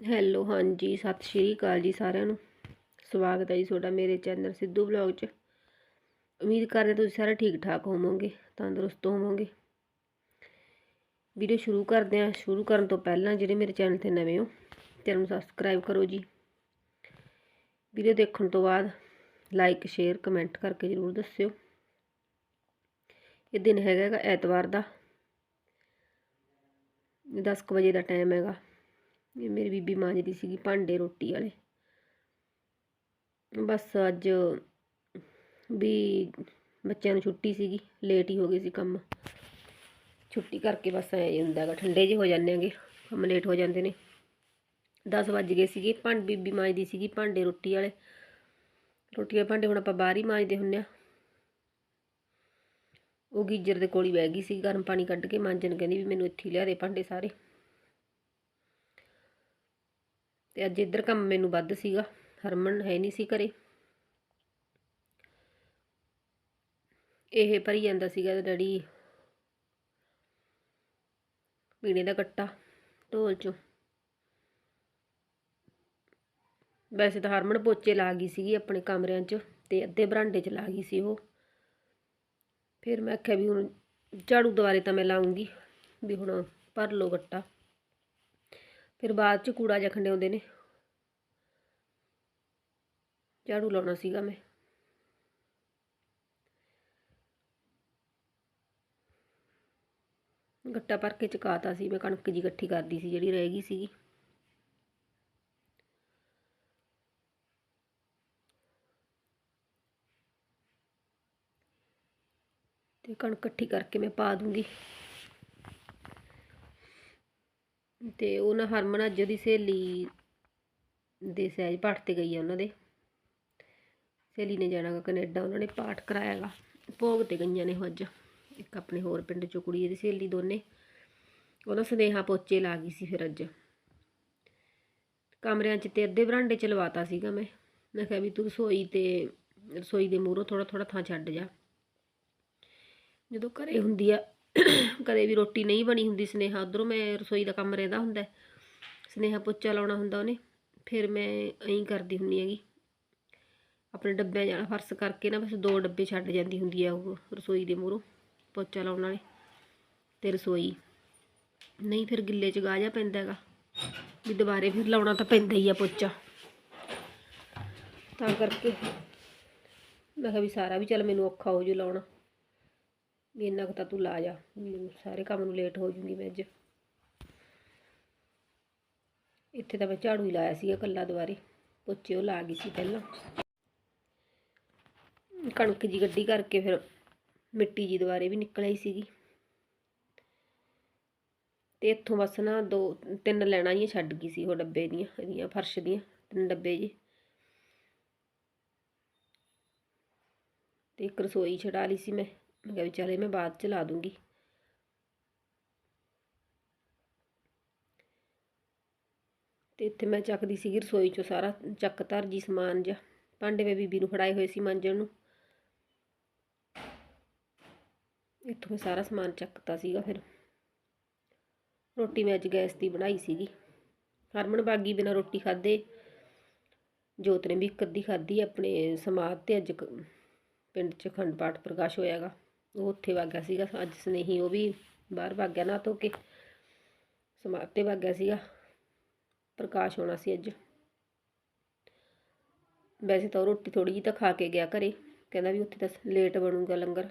Hello, ਹਾਂਜੀ, ਸਤਿ ਸ਼੍ਰੀ ਅਕਾਲ ਜੀ ਸਾਰਿਆਂ ਨੂੰ। ਸਵਾਗਤ ਹੈ ਜੀ ਤੁਹਾਡਾ ਮੇਰੇ ਚੈਨਲ ਸਿੱਧੂ ਬਲੌਗ 'ਚ। ਉਮੀਦ ਕਰਦੇ ਤੁਸੀਂ ਸਾਰੇ ਠੀਕ ਠਾਕ ਹੋਵੋਗੇ, ਤੰਦਰੁਸਤ ਹੋਵੋਗੇ। ਵੀਡੀਓ ਸ਼ੁਰੂ ਕਰਦੇ ਹਾਂ। ਸ਼ੁਰੂ ਕਰਨ ਤੋਂ ਪਹਿਲਾਂ ਜਿਹੜੇ ਮੇਰੇ ਚੈਨਲ ਤੇ ਨਵੇਂ ਹੋ, ਚੈਨਲ ਨੂੰ ਸਬਸਕ੍ਰਾਈਬ ਕਰੋ ਜੀ। ਵੀਡੀਓ ਦੇਖਣ ਤੋਂ ਬਾਅਦ ਲਾਈਕ, ਸ਼ੇਅਰ, ਕਮੈਂਟ ਕਰਕੇ ਜ਼ਰੂਰ ਦੱਸਿਓ। ਇਹ ਦਿਨ ਹੈਗਾ ਗਾ ਐਤਵਾਰ ਦਾ। 10 ਕੁ ਵਜੇ ਦਾ ਟਾਈਮ ਹੈਗਾ। ਇਹ ਮੇਰੀ ਬੀਬੀ ਮਾਂਜਦੀ ਸੀਗੀ ਭਾਂਡੇ ਰੋਟੀ ਵਾਲੇ। ਬਸ ਅੱਜ ਵੀ ਬੱਚਿਆਂ ਨੂੰ ਛੁੱਟੀ ਸੀਗੀ ਲੇਟ ਹੀ ਹੋ ਗਈ ਸੀ ਕੰਮ। ਛੁੱਟੀ ਕਰਕੇ ਬਸ ਐ ਹੁੰਦਾ ਹੈਗਾ, ਠੰਡੇ ਜਿਹੇ ਹੋ ਜਾਂਦੇ ਆਂਗੇ ਕੰਮ ਲੇਟ ਹੋ ਜਾਂਦੇ ਨੇ। 10 ਵੱਜ ਗਏ ਸੀਗੇ ਭਾਂਡ ਬੀਬੀ ਮਾਂਜਦੀ ਸੀਗੀ ਭਾਂਡੇ ਰੋਟੀ ਵਾਲੇ। ਰੋਟੀ ਵਾਲੇ ਭਾਂਡੇ ਹੁਣ ਆਪਾਂ ਬਾਹਰ ਹੀ ਮਾਂਜਦੇ ਹੁੰਨੇ ਆ ਉਹ ਗੀਜਰ ਦੇ ਕੋਲ ਹੀ ਬਹਿ ਗਈ ਸੀ ਗਰਮ ਪਾਣੀ ਕੱਢ ਕੇ, ਮਾਂਜਣ ਕਹਿੰਦੀ ਵੀ ਮੈਨੂੰ ਇੱਥੇ ਹੀ ਲਿਆ ਦੇ ਭਾਂਡੇ ਸਾਰੇ। ਤੇ ਅੱਜ ਇੱਧਰ ਕੰਮ ਮੈਨੂੰ ਵੱਧ ਸੀਗਾ, ਹਰਮਨ ਹੈ ਨਹੀਂ ਸੀ ਘਰੇ। ਇਹ ਭਰੀ ਜਾਂਦਾ ਸੀਗਾ ਡੈਡੀ ਪੀਣੇ ਦਾ ਕੱਟਾ ਢੋਲ ਚੋਂ। ਵੈਸੇ ਤਾਂ ਹਰਮਨ ਪੋਚੇ ਲਾ ਗਈ ਸੀਗੀ ਆਪਣੇ ਕਮਰਿਆਂ 'ਚ ਤੇ ਅੱਧੇ ਬਰਾਂਡੇ 'ਚ ਲਾ ਗਈ ਸੀ ਉਹ। ਫਿਰ ਮੈਂ ਆਖਿਆ ਵੀ ਹੁਣ ਝਾੜੂ ਦੁਬਾਰੇ ਤਾਂ ਮੈਂ ਲਾਉਂਗੀ, ਵੀ ਹੁਣ ਭਰ ਲੋ ਗੱਟਾ ਫਿਰ ਬਾਅਦ 'ਚ ਕੂੜਾ ਜਿਹਾ ਖੰਡਿਆਉਂਦੇ ਨੇ। ਝਾੜੂ ਲਾਉਣਾ ਸੀਗਾ ਮੈਂ। ਗੱਟਾ ਭਰ ਕੇ ਚਕਾਤਾ ਸੀ, ਮੈਂ ਕਣਕ ਜੀ ਇਕੱਠੀ ਕਰਦੀ ਸੀ, ਜਿਹੜੀ ਰਹਿ ਗਈ ਸੀਗੀ। ਤੇ ਕਣਕ ਇਕੱਠੀ ਕਰਕੇ ਮੈਂ ਪਾ ਦੂੰਗੀ। ਤੇ ਉਹ ਨਾ ਹਰਮਨ ਅੱਜ ਉਹਦੀ ਸਹੇਲੀ ਦੇ ਸਹਿਜ ਪਾਠ ਤੇ ਗਈ ਆ ਉਹਨਾਂ ਦੇ। ਸਹੇਲੀ ਨੇ ਜਾਣਾ ਗਾ ਕੈਨੇਡਾ, ਉਹਨਾਂ ਨੇ ਪਾਠ ਕਰਾਇਆਗਾ ਭੋਗ ਤੇ ਗਈਆਂ ਨੇ ਉਹ ਅੱਜ, ਇੱਕ ਆਪਣੇ ਹੋਰ ਪਿੰਡ ਚੋਂ ਕੁੜੀ ਇਹਦੀ ਸਹੇਲੀ ਦੋਨੇ। ਉਹਨਾਂ ਸੁਨੇਹਾ ਪੋਚੇ ਲਾ ਗਈ ਸੀ ਫਿਰ ਅੱਜ। ਕਮਰਿਆਂ 'ਚ ਤੇ ਅੱਧੇ ਬਰਾਂਡੇ 'ਚ ਲਵਾਤਾ ਸੀਗਾ ਮੈਂ। ਮੈਂ ਕਿਹਾ ਵੀ ਤੂੰ ਰਸੋਈ ਤੇ, ਰਸੋਈ ਦੇ ਮੂਹਰੋਂ ਥੋੜਾ ਥੋੜਾ ਥਾਂ ਛੱਡ ਜਾ। ਜਦੋਂ ਘਰੇ ਹੁੰਦੀ ਆ ਕਦੇ ਵੀ ਰੋਟੀ ਨਹੀਂ ਬਣੀ ਹੁੰਦੀ ਸਨੇਹਾ, ਉਧਰੋਂ ਮੈਂ ਰਸੋਈ ਦਾ ਕੰਮ ਰਹਿੰਦਾ ਹੁੰਦਾ ਸਨੇਹਾ ਪੋਚਾ ਲਾਉਣਾ ਹੁੰਦਾ ਉਹਨੇ, ਫਿਰ ਮੈਂ ਐਂ ਕਰਦੀ ਹੁੰਨੀ ਹੈਗੀ। ਆਪਣੇ ਡੱਬਿਆਂ ਜਾਣਾ, ਫਰਸ ਕਰਕੇ ਨਾ ਬਸ ਦੋ ਡੱਬੇ ਛੱਡ ਜਾਂਦੀ ਹੁੰਦੀ ਆ ਉਹ ਰਸੋਈ ਦੇ ਮੂਹਰੋਂ, ਪੋਚਾ ਲਾਉਣ ਵਾਲੇ ਤੇ ਰਸੋਈ। ਨਹੀਂ ਫਿਰ ਗਿੱਲੇ 'ਚ ਗਾਜਾ ਪੈਂਦਾ ਹੈਗਾ, ਵੀ ਦੁਬਾਰੇ ਫਿਰ ਲਾਉਣਾ ਤਾਂ ਪੈਂਦਾ ਹੀ ਆ ਪੋਚਾ। ਤਾਂ ਕਰਕੇ ਮੈਂ ਕਿਹਾ ਵੀ ਸਾਰਾ ਵੀ ਚੱਲ ਮੈਨੂੰ ਔਖਾ ਹੋ ਜੂ ਲਾਉਣਾ। ਵੀ ਇੰਨਾ ਕੁ ਤਾਂ ਤੂੰ ਲਾ ਜਾ ਵੀ ਸਾਰੇ ਕੰਮ ਨੂੰ ਲੇਟ ਹੋ ਜੂਗੀ ਮੈਂ ਅੱਜ। ਇੱਥੇ ਤਾਂ ਮੈਂ ਝਾੜੂ ਹੀ ਲਾਇਆ ਸੀਗਾ ਕੱਲਾ ਦੁਬਾਰੇ, ਪੋਚੇ ਉਹ ਲਾ ਗਈ ਸੀ ਪਹਿਲਾਂ। ਕਣਕ ਜੀ ਗੱਡੀ ਕਰਕੇ ਫਿਰ ਮਿੱਟੀ ਜੀ ਦੁਬਾਰੇ ਵੀ ਨਿਕਲ ਆਈ ਸੀਗੀ। ਤੇ ਇੱਥੋਂ ਬਸ ਨਾ ਦੋ, ਤਿੰਨ ਲੈਣਾ ਹੀ ਛੱਡ ਗਈ ਸੀ ਉਹ ਡੱਬੇ ਦੀਆਂ, ਇਹਦੀਆਂ ਫਰਸ਼ ਦੀਆਂ, ਤਿੰਨ ਡੱਬੇ ਜੀ। ਤੇ ਇੱਕ ਰਸੋਈ ਛਡਾ ਲਈ ਸੀ ਮੈਂ। ਮੈਂ ਕਿਹਾ ਵੀ ਚੱਲ ਮੈਂ ਬਾਅਦ ਚ ਲਾ ਦੂੰਗੀ। ਤੇ ਇੱਥੇ ਮੈਂ ਚੱਕਦੀ ਸੀਗੀ ਰਸੋਈ ਚੋਂ ਸਾਰਾ ਚੱਕ ਧਰ ਜੀ ਸਮਾਨ ਜਿਹਾ। ਭਾਂਡੇ ਮੈਂ ਬੀਬੀ ਨੂੰ ਫੜਾਏ ਹੋਏ ਸੀ ਮਾਂਜਣ ਨੂੰ। ਇੱਥੋਂ ਮੈਂ ਸਾਰਾ ਸਮਾਨ ਚੱਕਤਾ ਸੀਗਾ ਫਿਰ। ਰੋਟੀ ਮੈਂ ਅੱਜ ਗੈਸ ਦੀ ਬਣਾਈ ਸੀਗੀ। ਹਰਮਨ ਬਾਗੀ ਬਿਨਾ ਰੋਟੀ ਖਾਦੇ ਜੋਤ ਨੇ ਵੀ ਇੱਕ ਅੱਧੀ ਖਾਦੀ ਆਪਣੇ ਸਮਾਧ ਤੇ ਅੱਜ ਕ- ਪਿੰਡ 'ਚ ਖੰਡ ਪਾਠ ਪ੍ਰਕਾਸ਼ ਹੋਇਆਗਾ। ਉਹ ਉੱਥੇ ਵਾਗਿਆ ਸੀਗਾ, ਅੱਜ ਸਨੇਹੀ ਉਹ ਵੀ ਬਾਹਰ ਵਾਗਿਆ ਨਾ ਧੋ ਕੇ। ਸਮਾਧ ਤੇ ਵਾਗਿਆ ਸੀਗਾ, ਪ੍ਰਕਾਸ਼ ਹੋਣਾ ਸੀ ਅੱਜ। ਵੈਸੇ ਤਾਂ ਉਹ ਰੋਟੀ ਥੋੜੀ ਜਿਹੀ ਤਾਂ ਖਾ ਕੇ ਗਿਆ ਘਰੇ, ਕਹਿੰਦਾ ਵੀ ਉੱਥੇ ਤਾਂ ਲੇਟ ਬਣੂਗਾ ਲੰਗਰ।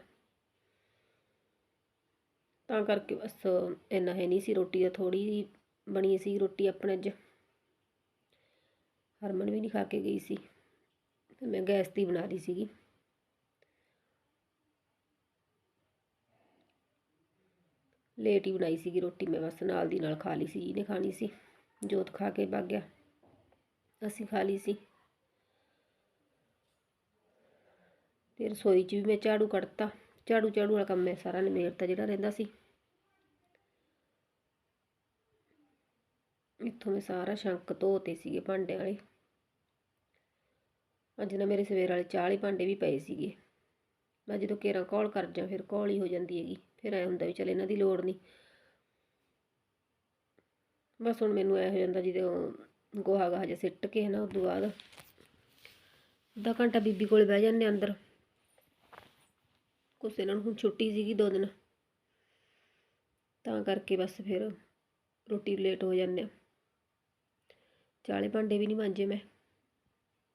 ਤਾਂ ਕਰਕੇ ਬਸ ਇੰਨਾ ਹੈ ਨਹੀਂ ਸੀ ਰੋਟੀ ਦਾ ਥੋੜੀ ਬਣੀ ਸੀ ਰੋਟੀ ਆਪਣੇ ਅੱਜ। ਹਰਮਨ ਵੀ ਨਹੀਂ ਖਾ ਕੇ ਗਈ ਸੀ, ਤੇ ਮੈਂ ਗੈਸ ਦੀ ਬਣਾ ਲਈ ਸੀਗੀ। ਲੇਟ ਹੀ ਬਣਾਈ ਸੀਗੀ ਰੋਟੀ, ਮੈਂ ਬਸ ਨਾਲ ਦੀ ਨਾਲ ਖਾ ਲਈ ਸੀ ਜਿਹਨੇ ਖਾਣੀ ਸੀ, ਜੋਤ ਖਾ ਕੇ ਵਗ ਗਿਆ, ਅਸੀਂ ਖਾ ਲਈ ਸੀ। ਤੇ ਰਸੋਈ 'ਚ ਵੀ ਮੈਂ ਝਾੜੂ ਕੱਢਤਾ, ਝਾੜੂ ਝਾੜੂ ਵਾਲਾ ਕੰਮ ਮੈਂ ਸਾਰਾ ਨਿਬੇੜਤਾ ਜਿਹੜਾ ਰਹਿੰਦਾ ਸੀ। ਇੱਥੋਂ ਮੈਂ ਸਾਰਾ ਸ਼ੰਕ ਧੋਤੇ ਸੀਗੇ ਭਾਂਡੇ ਵਾਲੇ। ਅੱਜ ਨਾ ਮੇਰੇ ਸਵੇਰ ਵਾਲੇ ਚਾਹ ਵਾਲੇ ਭਾਂਡੇ ਵੀ ਪਏ ਸੀਗੇ। ਮੈਂ ਜਦੋਂ ਕੇਰਾ ਕਾਲ ਕਰ ਜਾਂ, ਫਿਰ ਕਾਲ ਹੀ ਹੋ ਜਾਂਦੀ ਹੈਗੀ। ਫਿਰ ਐ ਹੁੰਦਾ ਵੀ ਚਲ ਇਹਨਾਂ ਦੀ ਲੋੜ ਨਹੀਂ ਬਸ ਹੁਣ ਮੈਨੂੰ ਐ ਹੋ ਜਾਂਦਾ ਜਦੋਂ ਗੋਹਾ ਗਾਹ ਜਿਹਾ ਸਿੱਟ ਕੇ ਨਾ ਉਦੋਂ ਬਾਅਦ ਅੱਧਾ ਘੰਟਾ ਬੀਬੀ ਕੋਲ ਬਹਿ ਜਾਂਦੇ ਅੰਦਰ। ਕੁਛ ਇਹਨਾਂ ਨੂੰ ਹੁਣ ਛੁੱਟੀ ਸੀਗੀ ਦੋ ਦਿਨ। ਤਾਂ ਕਰਕੇ ਬਸ ਫਿਰ ਰੋਟੀ ਲੇਟ ਹੋ ਜਾਂਦੇ ਆ ਚਾਲੇ ਭਾਂਡੇ ਵੀ ਨਹੀਂ ਮਾਂਜੇ ਮੈਂ।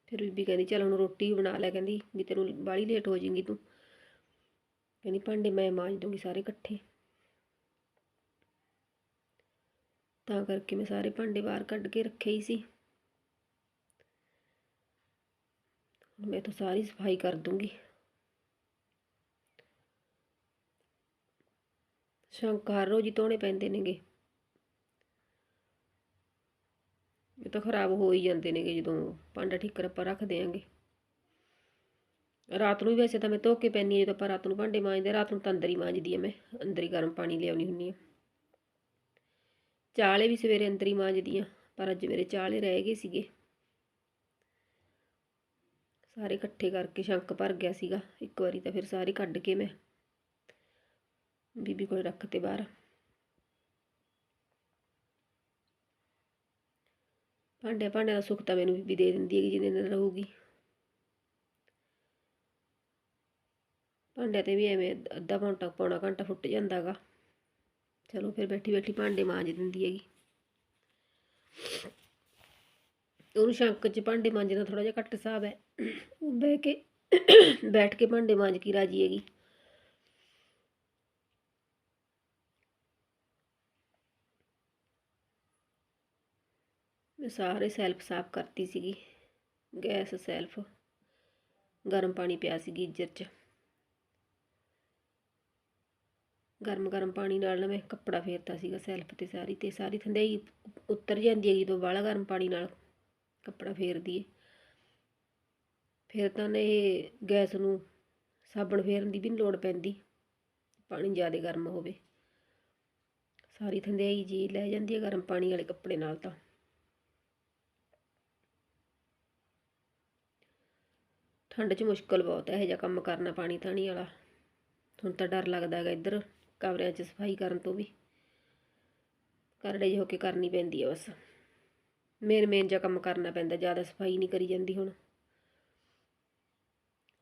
ਫਿਰ ਬੀਬੀ ਕਹਿੰਦੀ, ਚੱਲ ਹੁਣ ਰੋਟੀ ਬਣਾ ਲੈ। ਕਹਿੰਦੀ ਵੀ ਤੈਨੂੰ ਬਾਹਲੀ ਲੇਟ ਹੋ ਜਾਏਗੀ ਤੂੰ। ਕਹਿੰਦੀ, ਭਾਂਡੇ ਮੈਂ ਮਾਂਜ ਦੂੰਗੀ ਸਾਰੇ ਇਕੱਠੇ। ਤਾਂ ਕਰਕੇ ਮੈਂ ਸਾਰੇ ਭਾਂਡੇ ਬਾਹਰ ਕੱਢ ਕੇ ਰੱਖੇ ਹੀ ਸੀ। ਹੁਣ ਮੈਂ ਤਾਂ ਸਾਰੀ ਸਫ਼ਾਈ ਕਰ ਦੂੰਗੀ। ਸ਼ੰਕ ਹਰ ਰੋਜ਼ ਹੀ ਧੋਣੇ ਪੈਂਦੇ ਨੇਗੇ। ਇਹ ਤਾਂ ਖਰਾਬ ਹੋ ਹੀ ਜਾਂਦੇ ਨੇਗੇ ਜਦੋਂ ਭਾਂਡਾ ਠੀਕਰ ਆਪਾਂ ਰੱਖ ਦਿਆਂਗੇ। ਰਾਤ ਨੂੰ ਵੀ ਵੈਸੇ ਤਾਂ ਮੈਂ ਧੋ ਕੇ ਪੈਂਦੀ ਹਾਂ, ਜਦੋਂ ਆਪਾਂ ਰਾਤ ਨੂੰ ਭਾਂਡੇ ਮਾਂਜਦੇ ਰਾਤ ਨੂੰ ਤਾਂ ਅੰਦਰ ਹੀ ਮਾਂਜਦੀ ਆ ਮੈਂ, ਅੰਦਰ ਹੀ ਗਰਮ ਪਾਣੀ ਲਿਆਉਣੀ ਹੁੰਨੀ ਆ ਚਾਲੇ ਵੀ ਸਵੇਰੇ ਅੰਦਰ ਹੀ ਮਾਂਜਦੀ ਆ ਪਰ ਅੱਜ ਮੇਰੇ ਚਾਲੇ ਰਹਿ ਗਏ ਸੀਗੇ। ਸਾਰੇ ਇਕੱਠੇ ਕਰਕੇ ਸ਼ੰਕ ਭਰ ਗਿਆ ਸੀਗਾ, ਇੱਕ ਵਾਰੀ ਤਾਂ ਫਿਰ ਸਾਰੇ ਕੱਢ ਕੇ ਮੈਂ ਬੀਬੀ ਕੋਲ ਰੱਖ ਤੇ ਬਾਹਰ। ਭਾਂਡੇ ਭਾਂਡੇ ਦਾ ਸੁੱਖ ਤਾਂ ਮੈਨੂੰ ਬੀਬੀ ਦੇ ਦਿੰਦੀ ਹੈਗੀ ਜਿਹਦੇ ਨਾਲ ਰਹੂਗੀ। ਭਾਂਡਿਆਂ ਤੇ ਵੀ ਐਵੇਂ ਅੱਧਾ ਘੰਟਾ ਪੌਣਾ ਘੰਟਾ ਫੁੱਟ ਜਾਂਦਾਗਾ ਚਲੋ ਫਿਰ ਬੈਠੀ ਬੈਠੀ ਭਾਂਡੇ ਮਾਂਜ ਦਿੰਦੀ ਹੈਗੀ। ਉਹਨੂੰ ਸ਼ੰਕ 'ਚ ਭਾਂਡੇ ਮਾਂਜਣ ਦਾ ਥੋੜਾ ਜਿਹਾ ਘੱਟ ਹਿਸਾਬ ਹੈ। ਉਹ ਬਹਿ ਕੇ ਬੈਠ ਕੇ ਭਾਂਡੇ ਮਾਂਜ ਕੇ ਰਾਜੀ ਹੈਗੀ। ਮੈਂ ਸਾਰੇ ਸੈਲਫ ਸਾਫ਼ ਕਰਤੀ ਸੀਗੀ। ਗੈਸ ਸੈਲਫ। ਗਰਮ ਪਾਣੀ ਪਿਆ ਸੀ ਗੀਜ਼ਰ 'ਚ। ਗਰਮ ਗਰਮ ਪਾਣੀ ਨਾਲ ਨਾ ਮੈਂ ਕੱਪੜਾ ਫੇਰਤਾ ਸੀਗਾ ਸੈਲਫ ਤੇ ਸਾਰੀ ਤੇ ਸਾਰੀ ਥੰਡਾਈ ਉਤਰ ਜਾਂਦੀ ਹੈ ਜਦੋਂ ਬਾਹਲਾ ਗਰਮ ਪਾਣੀ ਨਾਲ ਕੱਪੜਾ ਫੇਰਦੀ ਏ ਫਿਰ ਤਾਂ ਇਹ ਗੈਸ ਨੂੰ ਸਾਬਣ ਫੇਰਨ ਦੀ ਵੀ ਨੀ ਲੋੜ ਪੈਂਦੀ, ਪਾਣੀ ਜ਼ਿਆਦਾ ਗਰਮ ਹੋਵੇ। ਸਾਰੀ ਥੰਡਾਈ ਜੀ ਲੈ ਜਾਂਦੀ ਹੈ ਗਰਮ ਪਾਣੀ ਵਾਲੇ ਕੱਪੜੇ ਨਾਲ ਤਾਂ। ਠੰਡ 'ਚ ਮੁਸ਼ਕਲ ਬਹੁਤ ਹੈ, ਇਹ ਜਿਹਾ ਕੰਮ ਕਰਨਾ ਪਾਣੀ ਧਾਣੀ ਵਾਲਾ। ਹੁਣ ਤਾਂ ਡਰ ਲੱਗਦਾ ਹੈਗਾ ਇੱਧਰ। ਕਮਰਿਆਂ 'ਚ ਸਫ਼ਾਈ ਕਰਨ ਤੋਂ ਵੀ। ਕਰੜੇ ਜਿਹੇ ਹੋ ਕੇ ਕਰਨੀ ਪੈਂਦੀ ਹੈ ਬਸ। ਮੇਨ ਮੇਨ ਜਿਹਾ ਕੰਮ ਕਰਨਾ ਪੈਂਦਾ, ਜ਼ਿਆਦਾ ਸਫ਼ਾਈ ਨਹੀਂ ਕਰੀ ਜਾਂਦੀ ਹੁਣ।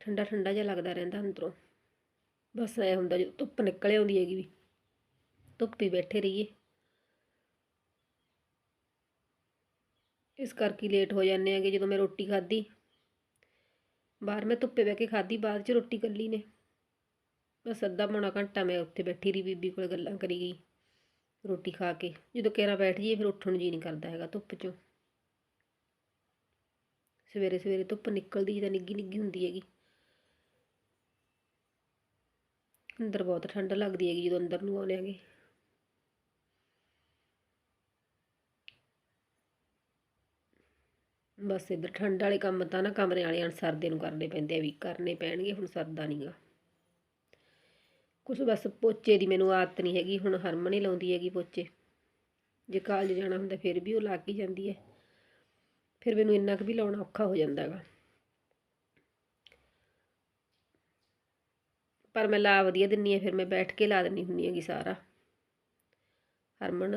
ਠੰਡਾ ਠੰਡਾ ਜਿਹਾ ਲੱਗਦਾ ਰਹਿੰਦਾ ਅੰਦਰੋਂ। ਬਸ ਐ ਹੁੰਦਾ ਜਦੋਂ ਧੁੱਪ ਨਿਕਲ ਆਉਂਦੀ ਹੈਗੀ ਵੀ। ਧੁੱਪ ਹੀ ਬੈਠੇ ਰਹੀਏ। ਇਸ ਕਰਕੇ ਲੇਟ ਹੋ ਜਾਂਦੇ ਆਗੇ ਜਦੋਂ ਮੈਂ ਰੋਟੀ ਖਾਧੀ। ਬਾਹਰ ਮੈਂ ਧੁੱਪੇ ਬਹਿ ਕੇ ਖਾਧੀ, ਬਾਅਦ ਚ ਰੋਟੀ ਕੱਲੀ ਨੇ। ਬਸ ਅੱਧਾ ਪੌਣਾ ਘੰਟਾ ਮੈਂ ਉੱਥੇ ਬੈਠੀ ਰਹੀ, ਬੀਬੀ ਕੋਲ ਗੱਲਾਂ ਕਰੀ ਗਈ ਰੋਟੀ ਖਾ ਕੇ। ਜਦੋਂ ਕੇਰਾ ਬੈਠ ਜਾਈਏ, ਫਿਰ ਉੱਠਣ ਨੂੰ ਜੀ ਨਹੀਂ ਕਰਦਾ ਹੈਗਾ ਧੁੱਪ ਚੋਂ। ਸਵੇਰੇ ਸਵੇਰੇ ਧੁੱਪ ਨਿਕਲਦੀ ਤਾਂ ਨਿੱਗੀ ਨਿੱਗੀ ਹੁੰਦੀ ਹੈਗੀ। ਅੰਦਰ ਬਹੁਤ ਠੰਡ ਲੱਗਦੀ ਹੈਗੀ ਜਦੋਂ ਅੰਦਰ ਨੂੰ ਆਉਂਦੇ ਆਗੇ ਬਸ ਇੱਧਰ ਠੰਡ ਵਾਲੇ ਕੰਮ ਤਾਂ ਨਾ ਕਮਰੇ ਵਾਲੇ ਨੂੰ ਨੂੰ ਕਰਨੇ ਪੈਂਦੇ ਆ, ਵੀ ਕਰਨੇ ਪੈਣਗੇ, ਹੁਣ ਸਰਦਾ ਨਹੀਂਗਾ ਕੁਛ ਬਸ ਪੋਚੇ ਦੀ ਮੈਨੂੰ ਆਦਤ ਨਹੀਂ ਹੈਗੀ, ਹੁਣ ਹਰਮਨ ਹੀ ਲਾਉਂਦੀ ਹੈਗੀ ਪੋਚੇ। ਜੇ ਕਾਲਜ ਜਾਣਾ ਹੁੰਦਾ ਫਿਰ ਵੀ ਉਹ ਲਾ ਕੇ ਜਾਂਦੀ ਹੈ। ਫਿਰ ਮੈਨੂੰ ਇੰਨਾ ਕੁ ਵੀ ਲਾਉਣਾ ਔਖਾ ਹੋ ਜਾਂਦਾ ਹੈਗਾ। ਪਰ ਮੈਂ ਲਾ ਵਧੀਆ ਦਿੰਨੀ ਆ ਫਿਰ ਮੈਂ ਬੈਠ ਕੇ ਲਾ ਦਿੰਨੀ ਹੁੰਨੀ ਹੈਗੀ ਸਾਰਾ। ਹਰਮਨ,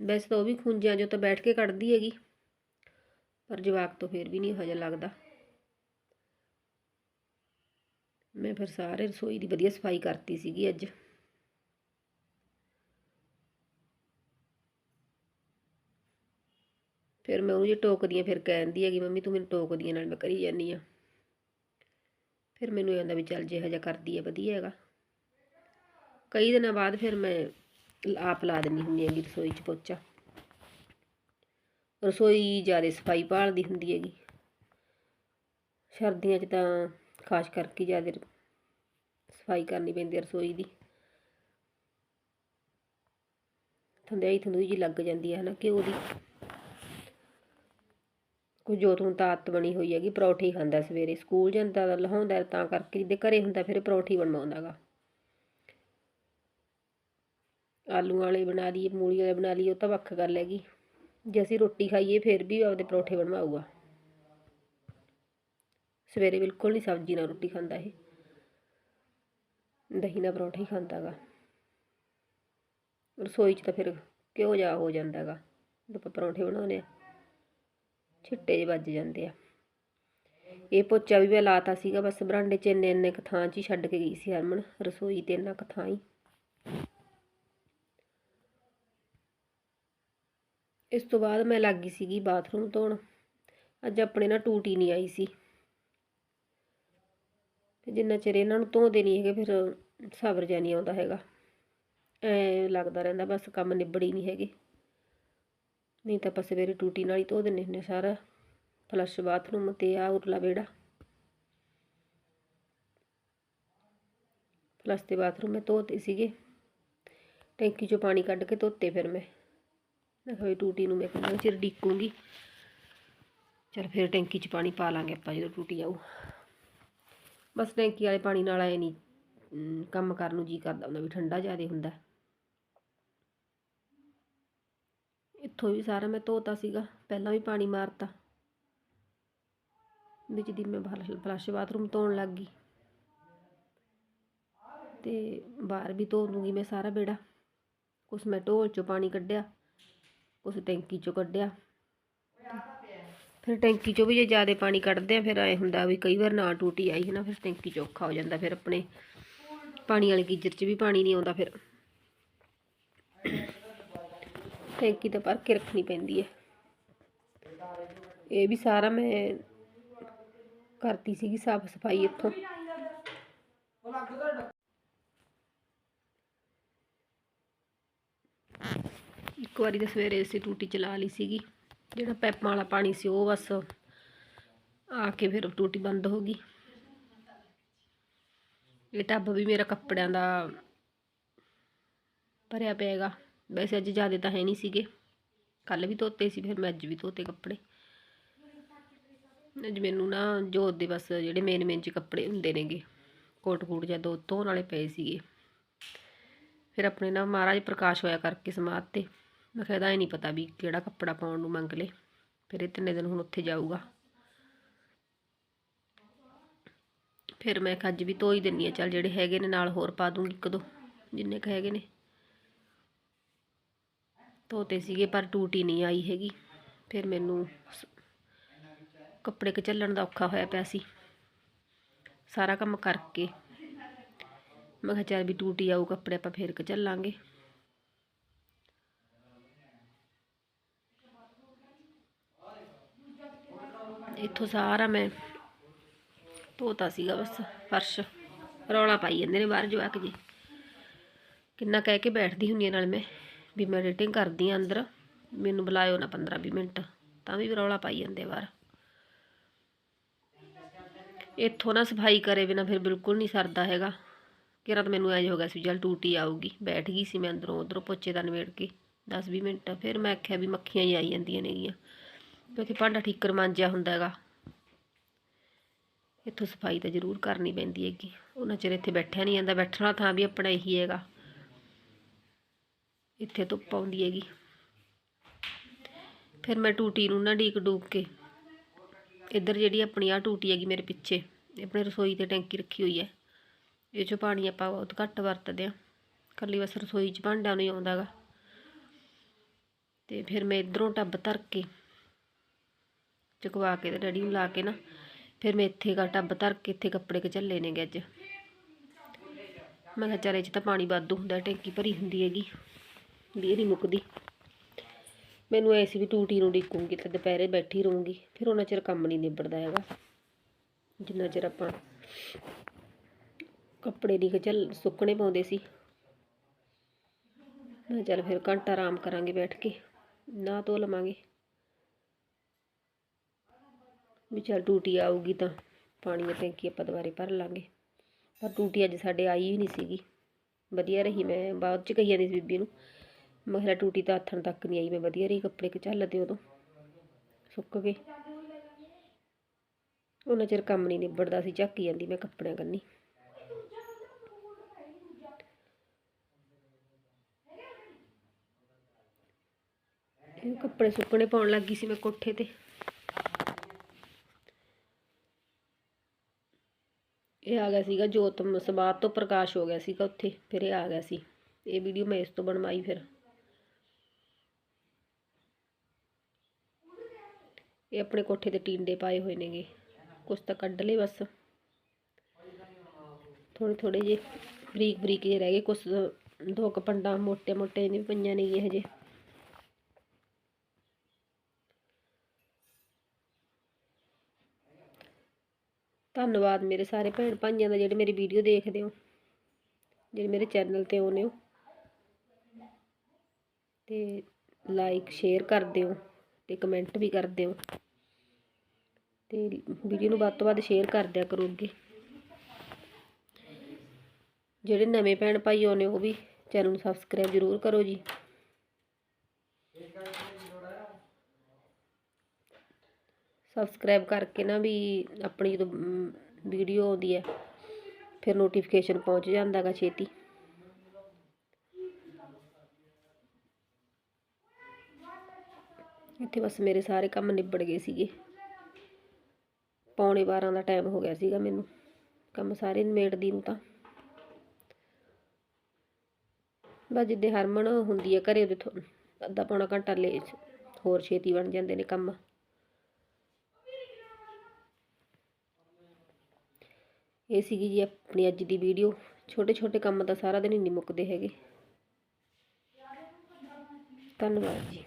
ਵੈਸੇ ਤਾਂ ਉਹ ਵੀ ਖੁੰਝਿਆਂ ਜੋ ਤਾਂ ਬੈਠ ਕੇ ਕੱਢਦੀ ਹੈਗੀ, ਪਰ ਜਵਾਕ ਤੋਂ ਫਿਰ ਵੀ ਨਹੀਂ ਹਜੇ ਲੱਗਦਾ। ਮੈਂ ਫਿਰ ਸਾਰੇ ਰਸੋਈ ਦੀ ਵਧੀਆ ਸਫ਼ਾਈ ਕਰਤੀ ਸੀਗੀ ਅੱਜ। ਫਿਰ ਮੈਂ ਉਹਨੂੰ ਜੇ ਟੋਕਦੀ ਆ ਫਿਰ ਕਹਿੰਦੀ ਹੈਗੀ, ਮੰਮੀ ਤੂੰ ਮੈਨੂੰ ਟੋਕਦੀ ਆ ਨਾਲ, ਮੈਂ ਕਰੀ ਜਾਨੀ ਆ ਫਿਰ ਮੈਨੂੰ ਇਹ ਵੀ ਚੱਲ ਜੇ ਹਜਾ ਕਰਦੀ ਆ, ਵਧੀਆ ਹੈਗਾ। ਕਈ ਦਿਨਾਂ ਬਾਅਦ ਫਿਰ ਮੈਂ ਆਪ ਲਾ ਦਿੰਦੀ ਹੁੰਦੀ ਹੈਗੀ ਰਸੋਈ 'ਚ ਪੋਚਾ। ਰਸੋਈ ਜ਼ਿਆਦਾ ਸਫ਼ਾਈ ਭਾਲਦੀ ਹੁੰਦੀ ਹੈਗੀ। ਸਰਦੀਆਂ 'ਚ ਤਾਂ ਖਾਸ ਕਰਕੇ ਜ਼ਿਆਦਾ ਸਫ਼ਾਈ ਕਰਨੀ ਪੈਂਦੀ ਰਸੋਈ ਦੀ। ਥੰਦਿਆਈ ਥੰਦੂਈ ਜੀ ਲੱਗ ਜਾਂਦੀ ਹੈ ਹਨਾ, ਘਿਓ ਦੀ। ਕੁਝ ਜੋਤ ਨੂੰ ਤਾਂ ਆਦਤ ਬਣੀ ਹੋਈ ਹੈਗੀ, ਪਰੌਠੀ ਖਾਂਦਾ ਸਵੇਰੇ। ਸਕੂਲ ਜਾਂਦਾ ਲਹਾਉਂਦਾ ਤਾਂ ਕਰਕੇ ਜਿੱਦੇ ਘਰੇ ਹੁੰਦਾ, ਫਿਰ ਪਰੌਠੀ ਬਣਵਾਉਂਦਾਗਾ ਆਲੂ ਵਾਲੇ ਬਣਾ ਲਈਏ, ਮੂਲੀ ਵਾਲੇ ਬਣਾ ਲਈਏ, ਉਹ ਤਾਂ ਵੱਖ ਗੱਲ ਹੈਗੀ। ਜੇ ਅਸੀਂ ਰੋਟੀ ਖਾਈਏ, ਫਿਰ ਵੀ ਆਪਦੇ ਪਰੌਠੇ ਬਣਵਾਊਗਾ। ਸਵੇਰੇ ਬਿਲਕੁਲ ਨਹੀਂ ਸਬਜ਼ੀ ਨਾਲ ਰੋਟੀ ਖਾਂਦਾ ਇਹ। ਦਹੀਂ ਨਾਲ ਪਰੌਠਾ ਹੀ ਖਾਂਦਾਗਾ ਰਸੋਈ 'ਚ ਤਾਂ ਫਿਰ ਘਿਓ ਜਾ ਹੋ ਜਾਂਦਾਗਾ ਜਦੋਂ ਆਪਾਂ ਪਰੌਂਠੇ ਬਣਾਉਂਦੇ ਆ, ਛਿੱਟੇ ਜਿਹੇ ਵੱਜ ਜਾਂਦੇ ਆ। ਇਹ ਪੋਚਾ ਵੀ ਮੈਂ ਲਾਤਾ ਸੀਗਾ, ਬਸ ਬਰਾਂਡੇ 'ਚ ਇੰਨੇ ਇੰਨੇ ਕੁ ਥਾਂ 'ਚ ਹੀ ਛੱਡ ਕੇ ਗਈ ਸੀ ਹਰਮਨ। ਰਸੋਈ ਤੇ ਇੰਨਾ ਕੁ ਥਾਂ ਹੀ। ਇਸ ਤੋਂ ਬਾਅਦ ਮੈਂ ਲੱਗ ਗਈ ਸੀਗੀ ਬਾਥਰੂਮ ਧੋਣ। ਅੱਜ ਆਪਣੇ ਨਾ ਟੂਟੀ ਨਹੀਂ ਆਈ ਸੀ। ਜਿੰਨਾ ਚਿਰ ਇਹਨਾਂ ਨੂੰ ਧੋਂਦੇ ਨਹੀਂ ਹੈਗੇ, ਫਿਰ ਸਬਰ ਜਿਹਾ ਨਹੀਂ ਆਉਂਦਾ ਹੈਗਾ। ਐ ਲੱਗਦਾ ਰਹਿੰਦਾ, ਬਸ ਕੰਮ ਨਿਬੜ ਹੀ ਨਹੀਂ ਹੈਗੇ। ਨਹੀਂ ਤਾਂ ਆਪਾਂ ਸਵੇਰੇ ਟੂਟੀ ਨਾਲ ਹੀ ਧੋ ਦਿੰਦੇ ਹੁੰਦੇ ਸਾਰਾ। ਫਲਸ਼ ਬਾਥਰੂਮ ਤੇ ਆ ਉਰਲਾ ਵਿਹੜਾ। ਫਲਸ਼ ਤੇ ਬਾਥਰੂਮ ਮੈਂ ਧੋਤੇ ਸੀਗੇ। ਟੈਂਕੀ ਚੋਂ ਪਾਣੀ ਕੱਢ ਕੇ ਧੋਤੇ ਫਿਰ ਮੈਂ। ਮੈਂ ਕਿਹਾ ਟੂਟੀ ਨੂੰ ਮੈਂ ਕਿੰਨਾ ਚਿਰ ਡੀਕੂੰਗੀ। ਚਲ ਫਿਰ ਟੈਂਕੀ 'ਚ ਪਾਣੀ ਪਾ ਲਾਂਗੇ ਆਪਾਂ ਜਦੋਂ ਟੂਟੀ ਆਊ। ਬਸ ਟੈਂਕੀ ਵਾਲੇ ਪਾਣੀ ਨਾਲ ਆਏ ਨਹੀਂ ਕੰਮ ਕਰਨ ਨੂੰ ਜੀ ਕਰਦਾ ਹੁੰਦਾ ਵੀ ਠੰਡਾ ਜ਼ਿਆਦਾ ਹੁੰਦਾ। ਇੱਥੋਂ ਵੀ ਸਾਰਾ ਮੈਂ ਧੋਤਾ ਸੀਗਾ, ਪਹਿਲਾਂ ਵੀ ਪਾਣੀ ਮਾਰਤਾ। ਵਿੱਚ ਦੀ ਮੈਂ ਫਲ- ਫਲਸ਼ ਬਾਥਰੂਮ ਧੋਣ ਲੱਗ ਗਈ। ਤੇ ਬਾਹਰ ਵੀ ਧੋ ਲੂੰਗੀ ਮੈਂ ਸਾਰਾ ਬੇੜਾ ਕੁਛ ਮੈਂ ਢੋਲ ਚੋਂ ਪਾਣੀ ਕੱਢਿਆ, ਕੁਛ ਟੈਂਕੀ ਚੋਂ ਕੱਢਿਆ। ਫਿਰ ਟੈਂਕੀ ਚੋਂ ਵੀ ਜੇ ਜ਼ਿਆਦਾ ਪਾਣੀ ਕੱਢਦੇ ਆ, ਫਿਰ ਐ ਹੁੰਦਾ ਵੀ ਕਈ ਵਾਰ ਨਾ ਟੂਟੀ ਆਈ ਹੈ ਨਾ, ਫਿਰ ਟੈਂਕੀ 'ਚ ਔਖਾ ਹੋ ਜਾਂਦਾ, ਫਿਰ ਆਪਣੇ ਪਾਣੀ ਵਾਲੇ ਗੀਜਰ 'ਚ ਵੀ ਪਾਣੀ ਨਹੀਂ ਆਉਂਦਾ ਫਿਰ। ਟੈਂਕੀ ਤਾਂ ਭਰ ਕੇ ਰੱਖਣੀ ਪੈਂਦੀ ਹੈ। ਇਹ ਵੀ ਸਾਰਾ ਮੈਂ ਕਰਤੀ ਸੀਗੀ ਸਾਫ਼ ਸਫ਼ਾਈ ਇੱਥੋਂ। ਇੱਕ ਵਾਰੀ ਤਾਂ ਸਵੇਰੇ ਅਸੀਂ ਟੂਟੀ ਚਲਾ ਲਈ ਸੀਗੀ। ਜਿਹੜਾ ਪੈਪਾਂ ਵਾਲਾ ਪਾਣੀ ਸੀ, ਉਹ ਬਸ ਆ ਕੇ ਫਿਰ ਟੂਟੀ ਬੰਦ ਹੋ ਗਈ। ਇਹ ਟੱਬ ਵੀ ਮੇਰਾ ਕੱਪੜਿਆਂ ਦਾ ਭਰਿਆ ਪਿਆਗਾ ਵੈਸੇ ਅੱਜ ਜ਼ਿਆਦਾ ਤਾਂ ਹੈ ਨਹੀਂ ਸੀਗੇ। ਕੱਲ ਵੀ ਧੋਤੇ ਸੀ, ਫਿਰ ਮੈਂ ਅੱਜ ਵੀ ਧੋਤੇ ਕੱਪੜੇ। ਅੱਜ ਮੈਨੂੰ ਨਾ ਜੋਤ ਦੇ ਬਸ ਜਿਹੜੇ ਮੇਨ ਮੇਨ ਚ ਕੱਪੜੇ ਹੁੰਦੇ ਨੇਗੇ, ਕੋਟ ਕੂਟ ਜਾਂ ਦੋ ਧੋਣ ਵਾਲੇ ਪਏ ਸੀਗੇ। ਫਿਰ ਆਪਣੇ ਨਾ ਮਹਾਰਾਜ ਪ੍ਰਕਾਸ਼ ਹੋਇਆ ਕਰਕੇ ਸਮਾਧ ਤੇ। ਮੈਂ ਕਿਹਾ ਇਹਦਾ ਹੀ ਨਹੀਂ ਪਤਾ ਵੀ ਕਿਹੜਾ ਕੱਪੜਾ ਪਾਉਣ ਨੂੰ ਮੰਗ ਲੇ। ਫਿਰ ਇਹ ਤਿੰਨੇ ਦਿਨ ਹੁਣ ਉੱਥੇ ਜਾਊਗਾ। ਫਿਰ ਮੈਂ ਕਿਹਾ ਅੱਜ ਵੀ ਧੋ ਹੀ ਦਿੰਨੀ ਆ, ਚੱਲ ਜਿਹੜੇ ਹੈਗੇ ਨੇ ਨਾਲ ਹੋਰ ਪਾ ਦੂੰਗੀ ਇੱਕ ਦੋ, ਜਿੰਨੇ ਕ ਹੈਗੇ ਨੇ। ਧੋਤੇ ਸੀਗੇ ਪਰ ਟੂਟੀ ਨਹੀਂ ਆਈ ਹੈਗੀ। ਫਿਰ ਮੈਨੂੰ ਸ- ਕੱਪੜੇ ਕ ਚੱਲਣ ਦਾ ਔਖਾ ਹੋਇਆ ਪਿਆ ਸੀ। ਸਾਰਾ ਕੰਮ ਕਰਕੇ ਮੈਂ ਕਿਹਾ ਚੱਲ ਵੀ ਟੂਟੀ ਆਊ, ਕੱਪੜੇ ਆਪਾਂ ਫੇਰ ਕ ਇੱਥੋਂ ਸਾਰਾ ਮੈਂ ਧੋਤਾ ਸੀਗਾ ਬਸ, ਫਰਸ਼। ਰੌਲਾ ਪਾਈ ਜਾਂਦੇ ਨੇ ਬਾਹਰ ਜਵਾਕ ਜੀ। ਕਿੰਨਾ ਕਹਿ ਕੇ ਬੈਠਦੀ ਹੁੰਦੀ ਆ ਨਾਲ ਮੈਂ, ਵੀ ਮੈਂ ਐਡੀਟਿੰਗ ਕਰਦੀ ਆ ਅੰਦਰ, ਮੈਨੂੰ ਬੁਲਾਇਓ ਨਾ 15 20 ਮਿੰਟ, ਤਾਂ ਵੀ ਰੌਲਾ ਪਾਈ ਜਾਂਦੇ ਬਾਹਰ। ਇੱਥੋਂ ਨਾ ਸਫ਼ਾਈ ਕਰੇ ਬਿਨਾ ਫਿਰ ਬਿਲਕੁਲ ਨਹੀਂ ਸਰਦਾ ਹੈਗਾ। ਕਿਰਾ ਤਾਂ ਮੈਨੂੰ ਐਂ ਹੋ ਗਿਆ ਸੀ ਚੱਲ ਟੂਟੀ ਆਊਗੀ, ਬੈਠ ਗਈ ਸੀ ਮੈਂ ਅੰਦਰੋਂ, ਉਧਰੋਂ ਪੋਚੇ ਦਾ ਨਿਬੇੜ ਕੇ 10 20 ਮਿੰਟ, ਫਿਰ ਮੈਂ ਆਖਿਆ ਵੀ ਮੱਖੀਆਂ ਹੀ ਆਈ ਜਾਂਦੀਆਂ ਨੇਗੀਆਂ। ਕਿਉਂਕਿ ਭਾਂਡਾ ਠੀਕਰ ਮਾਂਜਿਆ ਹੁੰਦਾ ਹੈਗਾ। ਇੱਥੋਂ ਸਫ਼ਾਈ ਤਾਂ ਜ਼ਰੂਰ ਕਰਨੀ ਪੈਂਦੀ ਹੈਗੀ। ਉਹਨਾਂ ਚਿਰ ਇੱਥੇ ਬੈਠਿਆ ਨਹੀਂ ਜਾਂਦਾ। ਬੈਠਣ ਵਾਲਾ ਥਾਂ ਵੀ ਆਪਣਾ ਇਹੀ ਹੈਗਾ। ਇੱਥੇ ਧੁੱਪ ਆਉਂਦੀ ਹੈਗੀ। ਫਿਰ ਮੈਂ ਟੂਟੀ ਨੂੰ ਨਾ ਡੀਕ ਡੂਕ ਕੇ ਇੱਧਰ ਜਿਹੜੀ ਆਪਣੀ ਆ ਟੂਟੀ ਹੈਗੀ ਮੇਰੇ ਪਿੱਛੇ, ਇਹ ਆਪਣੇ ਰਸੋਈ ਤੇ ਟੈਂਕੀ ਰੱਖੀ ਹੋਈ ਹੈ। ਇਹ 'ਚੋਂ ਪਾਣੀ ਆਪਾਂ ਬਹੁਤ ਘੱਟ ਵਰਤਦੇ ਆ ਕੱਲੀ ਬਸ ਰਸੋਈ 'ਚ ਭਾਂਡਾ ਨੂੰ ਹੀ ਆਉਂਦਾ ਗਾ ਤੇ ਫਿਰ ਮੈਂ ਇਧਰੋਂ ਟੱਬ ਧਰ ਕੇ ਚੁਕਵਾ ਕੇ ਤੇ ਡੈਡੀ ਨੂੰ ਲਾ ਕੇ ਨਾ, ਫਿਰ ਮੈਂ ਇੱਥੇ ਗਾ ਟੱਬ ਧਰ ਕੇ ਇੱਥੇ ਕੱਪੜੇ ਕ ਨੇਗੇ ਅੱਜ। ਮੈਂ ਕਿਹਾ ਚੱਲ ਇਹ 'ਚ ਤਾਂ ਪਾਣੀ ਵਾਧੂ ਹੁੰਦਾ, ਟੈਂਕੀ ਭਰੀ ਹੁੰਦੀ ਹੈਗੀ, ਵੀ ਨਹੀਂ ਮੁੱਕਦੀ। ਮੈਨੂੰ ਐਸੀ ਵੀ ਟੂਟੀ ਨੂੰ ਡਿੱਕੂਗੀ ਤੇ ਦੁਪਹਿਰੇ ਬੈਠੀ ਰਹੂੰਗੀ, ਫਿਰ ਉਹਨਾਂ ਚਿਰ ਕੰਮ ਨਹੀਂ ਨਿਬੜਦਾ ਹੈਗਾ। ਜਿੰਨਾ ਚਿਰ ਆਪਾਂ ਕੱਪੜੇ ਦੀ ਚੱਲ ਸੁੱਕਣੇ ਪਾਉਂਦੇ ਸੀ। ਮੈਂ ਚੱਲ ਫਿਰ ਘੰਟਾ ਆਰਾਮ ਕਰਾਂਗੇ ਬੈਠ ਕੇ, ਨਾ ਧੋ ਲਵਾਂਗੇ। ਵੀ ਚੱਲ ਟੂਟੀ ਆਊਗੀ ਤਾਂ ਪਾਣੀ ਦੀ ਟੈਂਕੀ ਆਪਾਂ ਦੁਬਾਰੇ ਭਰ ਲਾਂਗੇ। ਪਰ ਟੂਟੀ ਅੱਜ ਸਾਡੇ ਆਈ ਹੀ ਨਹੀਂ ਸੀਗੀ। ਵਧੀਆ ਰਹੀ ਮੈਂ, ਬਾਅਦ ਚ ਕਹੀ ਜਾਂਦੀ ਸੀ ਬੀਬੀ ਨੂੰ ਮਹਿਲਾ ਟੂਟੀ ਤਾਂ ਆਥਣ ਤੱਕ ਨਹੀਂ ਆਈ, ਮੈਂ ਵਧੀਆ ਰਹੀ ਕੱਪੜੇ ਕਿ ਝੱਲਦੇ ਉਦੋਂ। ਸੁੱਕ ਗਏ। ਉਹਨਾਂ ਚਿਰ ਕੰਮ ਨਹੀਂ ਨਿਬੜਦਾ ਸੀ, ਝੱਕੀ ਜਾਂਦੀ ਮੈਂ ਕੱਪੜਿਆਂ ਕੰਨੀ। ਕੱਪੜੇ ਸੁੱਕਣੇ ਪਾਉਣ ਲੱਗੀ ਸੀ ਮੈਂ ਕੋਠੇ ਤੇ। ਇਹ ਆ ਗਿਆ ਸੀਗਾ ਜੋਤ ਸਬਾਤ ਤੋਂ ਪ੍ਰਕਾਸ਼ ਹੋ ਗਿਆ ਸੀਗਾ ਉੱਥੇ, ਫਿਰ ਇਹ ਆ ਗਿਆ ਸੀ। ਇਹ ਵੀਡੀਓ ਮੈਂ ਇਸ ਤੋਂ ਬਣਵਾਈ ਫਿਰ। ਇਹ ਆਪਣੇ ਕੋਠੇ ਤੇ ਟੀਂਡੇ ਪਾਏ ਹੋਏ ਨੇਗੇ। ਕੁਛ ਤਾਂ ਕੱਢ ਲਏ ਬਸ। ਥੋੜੇ ਥੋੜੇ ਜਿਹੇ ਬਰੀਕ ਬਰੀਕ ਜੇ ਰਹਿ ਗਏ। ਕੁਛ ਦੋ ਕੁ ਪੰਡਾਂ ਮੋਟੇ ਮੋਟੇ ਨਹੀਂ ਪਈਆਂ ਨੇ ਹਜੇ। ਧੰਨਵਾਦ ਮੇਰੇ ਸਾਰੇ ਭੈਣ ਭਾਈਆਂ ਦਾ ਜਿਹੜੇ ਮੇਰੀ ਵੀਡੀਓ ਦੇਖਦੇ ਹੋ, ਜਿਹੜੇ ਮੇਰੇ ਚੈਨਲ ਤੇ ਆਉਂਦੇ ਹੋ। ਤੇ ਲਾਈਕ ਸ਼ੇਅਰ ਕਰ ਦਿਓ ਤੇ ਕਮੈਂਟ ਵੀ ਕਰ ਦਿਓ ਤੇ ਵੀਡੀਓ ਨੂੰ ਵੱਧ ਤੋਂ ਵੱਧ ਸ਼ੇਅਰ ਕਰ ਦਿਆ ਕਰੋ ਅੱਗੇ। ਜਿਹੜੇ ਨਵੇਂ ਭੈਣ ਭਾਈ ਆਉਂਦੇ ਉਹ ਵੀ ਚੈਨਲ ਨੂੰ ਸਬਸਕ੍ਰਾਈਬ ਜ਼ਰੂਰ ਕਰੋ ਜੀ। ਸਬਸਕ੍ਰਾਈਬ ਕਰਕੇ ਨਾ ਵੀ ਆਪਣੀ ਜਦੋਂ ਵੀਡੀਓ ਆਉਂਦੀ ਹੈ, ਫਿਰ ਨੋਟੀਫਿਕੇਸ਼ਨ ਪਹੁੰਚ ਜਾਂਦਾ ਗਾ ਛੇਤੀ। ਇੱਥੇ ਬਸ ਮੇਰੇ ਸਾਰੇ ਕੰਮ ਨਿਬੜ ਗਏ ਸੀਗੇ। ਪੌਣੇ 12 ਦਾ ਟਾਈਮ ਹੋ ਗਿਆ ਸੀਗਾ ਮੈਨੂੰ। ਕੰਮ ਸਾਰੇ ਨਿਬੇੜਦੀ ਨੂੰ ਤਾਂ। ਬਸ ਜਿੱਦੇ ਹਰਮਨ ਹੁੰਦੀ ਹੈ ਘਰੇ, ਉਹਦੇ ਅੱਧਾ ਪੌਣਾ ਘੰਟਾ ਲੈ ਹੋਰ ਛੇਤੀ ਬਣ ਜਾਂਦੇ ਨੇ ਕੰਮ। ਇਹ ਸੀਗੀ ਜੀ ਆਪਣੀ ਅੱਜ ਦੀ ਵੀਡੀਓ। ਛੋਟੇ ਛੋਟੇ ਕੰਮ ਤਾਂ ਸਾਰਾ ਦਿਨ ਹੀ ਨਹੀਂ ਮੁੱਕਦੇ ਹੈਗੇ। ਧੰਨਵਾਦ ਜੀ।